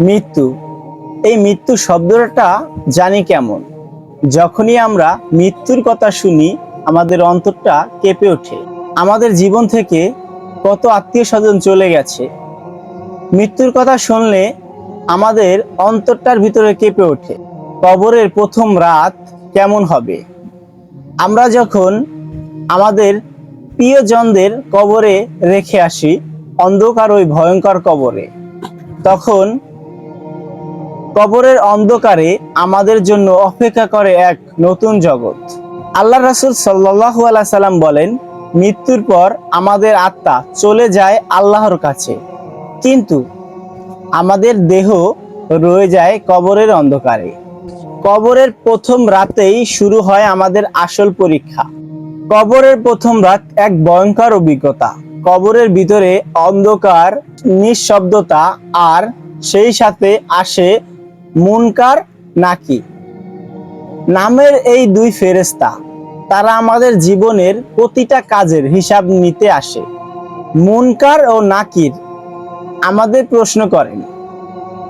মৃত্যু। এই মৃত্যু শব্দটা জানি কেমন। যখনই আমরা মৃত্যুর কথা শুনি, আমাদের অন্তরটা কেঁপে ওঠে। আমাদের জীবন থেকে কত আত্মীয় স্বজন চলে গেছে। মৃত্যুর কথা শুনলে আমাদের অন্তরটার ভিতরে কেঁপে ওঠে। কবরের প্রথম রাত কেমন হবে? আমরা যখন আমাদের প্রিয়জনদের কবরে রেখে আসি, অন্ধকার ওই ভয়ঙ্কর কবরে, তখন কবরের অন্ধকারে আমাদের জন্য অপেক্ষা করে এক নতুন জগৎ। আল্লাহ রাসুল সাল্লাহু আল্লাহ সাল্লাম বলেন, মৃত্যুর পর আমাদের আত্মা চলে যায় আল্লাহর কাছে। কিন্তু আমাদের দেহ রয়ে যায় কবরের অন্ধকারে। কবরের প্রথম রাতেই শুরু হয় আমাদের আসল পরীক্ষা। কবরের প্রথম রাত এক ভয়ঙ্কর অভিজ্ঞতা। কবরের ভিতরে অন্ধকার, নিঃশব্দতা আর সেই সাথে আসে মুনকার নাকি? নামের এই দুই ফেরেস্তা তারা আমাদের জীবনের প্রতিটা কাজের হিসাব নিতে আসে। মুনকার ও নাকির আমাদের প্রশ্ন করেন,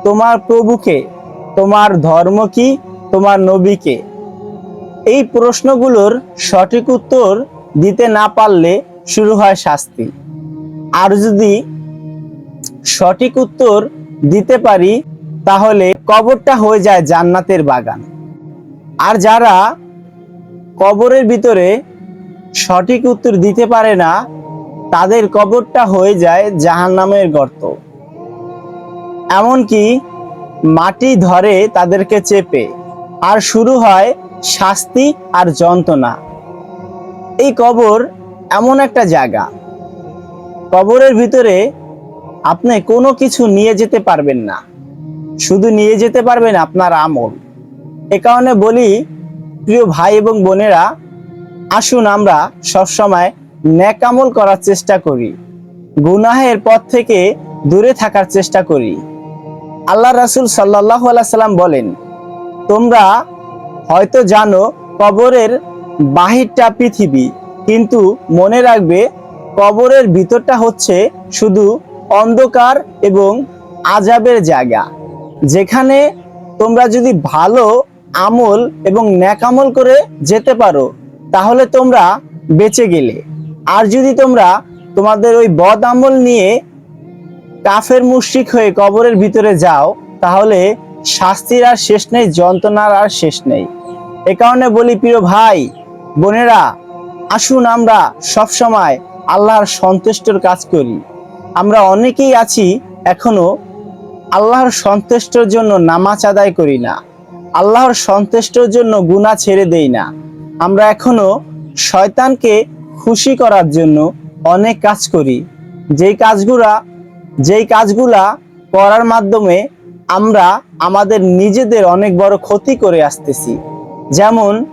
তোমার প্রভুকে, তোমার ধর্ম কি, তোমার নবীকে? এই প্রশ্নগুলোর সঠিক উত্তর দিতে না পারলে শুরু হয় শাস্তি। আর যদি সঠিক উত্তর দিতে পারি, তাহলে কবরটা হয়ে যায় জান্নাতের বাগান। আর যারা কবরের ভিতরে সঠিক উত্তর দিতে পারে না, তাদের কবরটা হয়ে যায় জাহান্নামের গর্ত। এমনকি মাটি ধরে তাদেরকে চেপে, আর শুরু হয় শাস্তি আর যন্ত্রণা। এই কবর এমন একটা জায়গা। কবরের ভিতরে আপনি কোনো কিছু নিয়ে যেতে পারবেন না। শুধু নিয়ে যেতে পারবেন আপনার আমল। এ কারণে বলি, প্রিয় ভাই এবং বোনেরা, আসুন আমরা সবসময় ন্যাকামল করার চেষ্টা করি। গুনাহের পথ থেকে দূরে থাকার চেষ্টা করি। আল্লাহ রাসুল সাল্লাহ সাল্লাম বলেন, তোমরা হয়তো জানো, কবরের বাহিরটা পৃথিবী, কিন্তু মনে রাখবে, কবরের ভিতরটা হচ্ছে শুধু অন্ধকার এবং আজাবের জায়গা। যেখানে তোমরা যদি ভালো আমল এবং ন্যাকামল করে যেতে পারো, তাহলে তোমরা বেঁচে গেলে। আর যদি তোমরা তোমাদের ওই বদ আমল নিয়ে কাফের মুশরিক হয়ে কবরের ভিতরে যাও, তাহলে শাস্তির আর শেষ নেই, যন্ত্রণার আর শেষ নেই। এ কারণে বলি, প্রিয় ভাই, বোনেরা, আসুন আমরা সব সময় আল্লাহর সন্তুষ্টর কাজ করি। আমরা অনেকেই আছি এখনও আল্লাহর সন্তুষ্টর জন্য নামাজ আদায় করি না। আল্লাহর সন্তুষ্টর জন্য গুনাহ ছেড়ে দেই না। আমরা এখনও শয়তানকে খুশি করার জন্য অনেক কাজ করি। যেই কাজগুলা যেই কাজগুলা করার মাধ্যমে আমরা আমাদের নিজেদের অনেক বড় ক্ষতি করে আসতেছি। যেমন,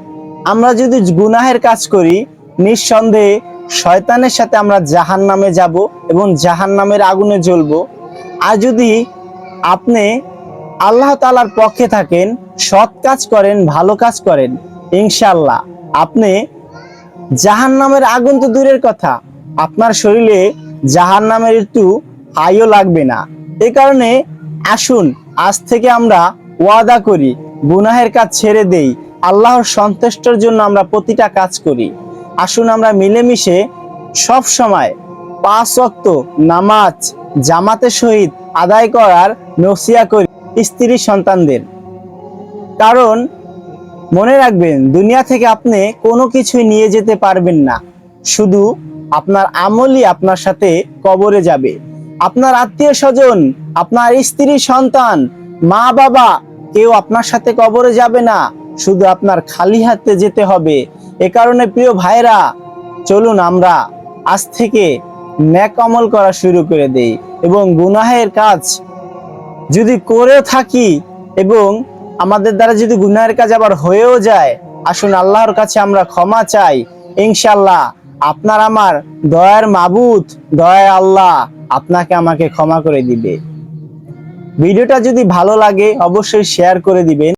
আমরা যদি গুনাহের কাজ করি, নিঃসন্দেহে শয়তানের সাথে আমরা জাহান নামে যাব এবং জাহান নামের আগুনে জ্বলব। আর যদি আপনি আল্লাহ তালার পক্ষে থাকেন, সৎ কাজ করেন, ভালো কাজ করেন ইনশাল্লাহ আপনি জাহান নামের আগুন তো দূরের কথা, আপনার শরীরে জাহান নামের একটু হাইও লাগবে না। এ কারণে আসুন, আজ থেকে আমরা ওয়াদা করি, গুনাহের কাজ ছেড়ে দেই, আল্লাহর সন্তুষ্টর জন্য আমরা প্রতিটা কাজ করি। আসুন আমরা মিলেমিশে সব সময় পাঁচ অক্ত নামাজ, জামাতের সহিত আদায় করার নসিয়া করি স্ত্রী সন্তানদের। কারণ, মনে রাখবেন, দুনিয়া থেকে আপনি কোনো কিছুই নিয়ে যেতে পারবেন না। শুধু আপনার আমলই আপনার সাথে কবরে যাবে। আপনার আত্মীয় স্বজন আপনার স্ত্রী সন্তান, মা বাবা, কেউ আপনার সাথে কবরে যাবে না। শুধু আপনার খালি হাতে যেতে হবে। এ কারণে প্রিয় ভাইরা চলুন আমরা আজ থেকে ন্যাক আমল করা শুরু করে দেই এবং গুনাহের কাজ যদি করে থাকি এবং আমাদের দ্বারা যদি গুনাহের কাজ আবার হয়েও যায়, আসুন আল্লাহর কাছে আমরা ক্ষমা চাই। ইনশাল্লাহ আপনার আমার দয়ার মাবুত দয়া আল্লাহ আপনাকে আমাকে ক্ষমা করে দিবে। ভিডিওটা যদি ভালো লাগে অবশ্যই শেয়ার করে দিবেন।